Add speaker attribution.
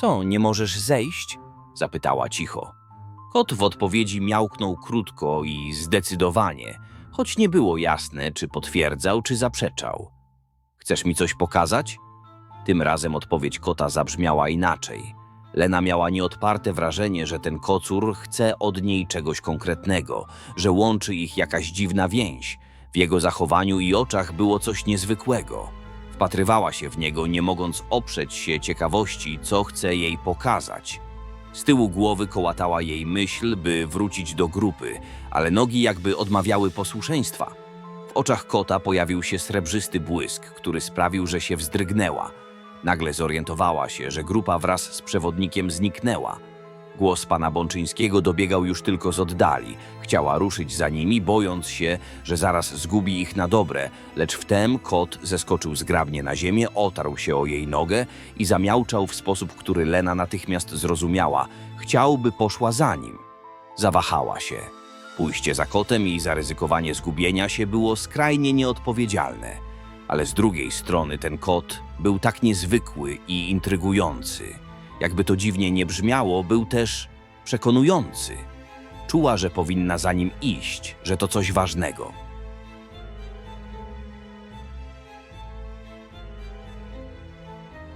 Speaker 1: Co, nie możesz zejść? zapytała cicho. Kot w odpowiedzi miałknął krótko i zdecydowanie, choć nie było jasne, czy potwierdzał, czy zaprzeczał. Chcesz mi coś pokazać? Tym razem odpowiedź kota zabrzmiała inaczej. Lena miała nieodparte wrażenie, że ten kocur chce od niej czegoś konkretnego, że łączy ich jakaś dziwna więź. W jego zachowaniu i oczach było coś niezwykłego. Wpatrywała się w niego, nie mogąc oprzeć się ciekawości, co chce jej pokazać. Z tyłu głowy kołatała jej myśl, by wrócić do grupy, ale nogi jakby odmawiały posłuszeństwa. W oczach kota pojawił się srebrzysty błysk, który sprawił, że się wzdrygnęła. Nagle zorientowała się, że grupa wraz z przewodnikiem zniknęła. Głos pana Bączyńskiego dobiegał już tylko z oddali. Chciała ruszyć za nimi, bojąc się, że zaraz zgubi ich na dobre, lecz wtem kot zeskoczył zgrabnie na ziemię, otarł się o jej nogę i zamiałczał w sposób, który Lena natychmiast zrozumiała. Chciał, by poszła za nim. Zawahała się. Pójście za kotem i zaryzykowanie zgubienia się było skrajnie nieodpowiedzialne. Ale z drugiej strony ten kot był tak niezwykły i intrygujący. Jakby to dziwnie nie brzmiało, był też przekonujący. Czuła, że powinna za nim iść, że to coś ważnego.